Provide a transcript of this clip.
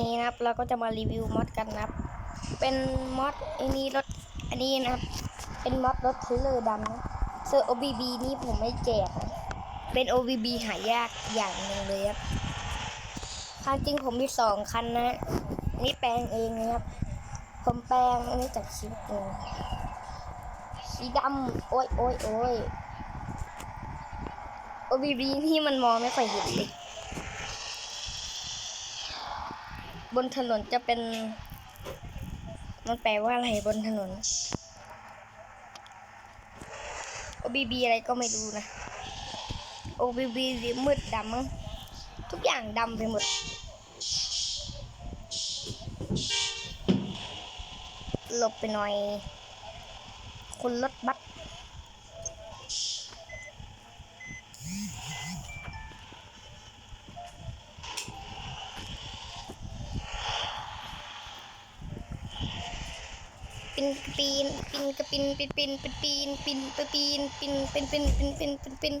นี้นะครับ เราก็จะมารีวิวมอดกันนะครับ เป็นมอดอันนี้รถอันนี้นะครับ เป็นมอดรถเทเลอร์ดำนะเซอร์ OBB นี่ผมไม่แจกนะเป็น OBB หายากอย่างหนึ่งเลยครับความจริงผมมีสองคันนะนี่แปลงเองนะครับ ผมแปลงอันนี้จากชิ้นเองสีดำโอ้ยโอ้ยโอ้ย OBB นี่มันมองไม่ค่อยเห็นเลย บนถนนจะเป็น มันแปลว่าอะไรบนถนน OBB อะไรก็ไม่รู้นะ OBB สีมืดดำมั้งทุกอย่างดำไปหมด หลบไปหน่อย คนรถบัส ปินปีนปินกระปินปินปินปินปีนปินปินปินปินปินปินปินปิน